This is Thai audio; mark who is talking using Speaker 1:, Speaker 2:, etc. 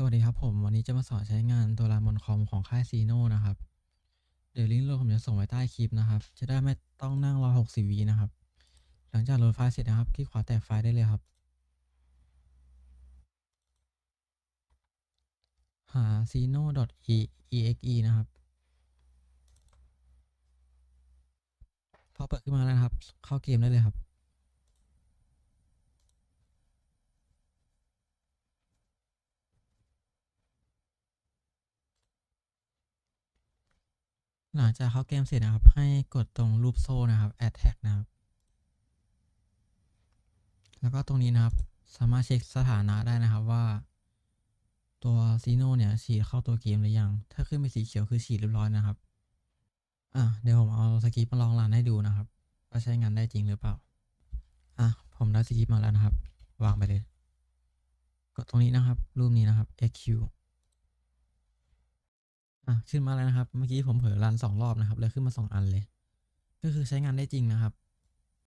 Speaker 1: สวัสดีครับผมวันนี้จะมาสอนใช้งานตัวรามอนคอมของค่ายซีโนนะครับ เดี๋ยวลิงก์โหลดผมจะส่งไว้ใต้คลิปนะครับ จะได้ไม่ต้องนั่งรอ 60วินะครับ หลังจากโหลดไฟล์เสร็จนะครับ คลิกขวาแตะไฟล์ได้เลยครับ หา zeno.exe นะครับ พอเปิดขึ้นมาแล้วนะครับ เข้าเกมได้เลยครับ หลังจากเข้าเกมเสร็จนะครับ ให้กดตรงรูปโซ่นะครับ add tag นะครับ แล้วก็ตรงนี้นะครับ สามารถเช็คสถานะได้นะครับว่า ตัวซีโนเนี่ยฉีดเข้าตัวเกมหรือยัง ถ้าขึ้นเป็นสีเขียวคือฉีดเรียบร้อยนะครับ อะเดี๋ยวผมเอาสคริปมาลองรันให้ดูนะครับว่าใช้งานได้จริงหรือเปล่า อะ ผมได้สคริปมาแล้วนะครับ วางไปเลย กดตรงนี้นะครับ รูปนี้นะครับ xq อะขึ้นมาแล้วนะครับ เมื่อกี้ผมเผลอรันสองรอบนะครับเลยขึ้นมาสองอันเลย ก็คือใช้งานได้จริงนะครับ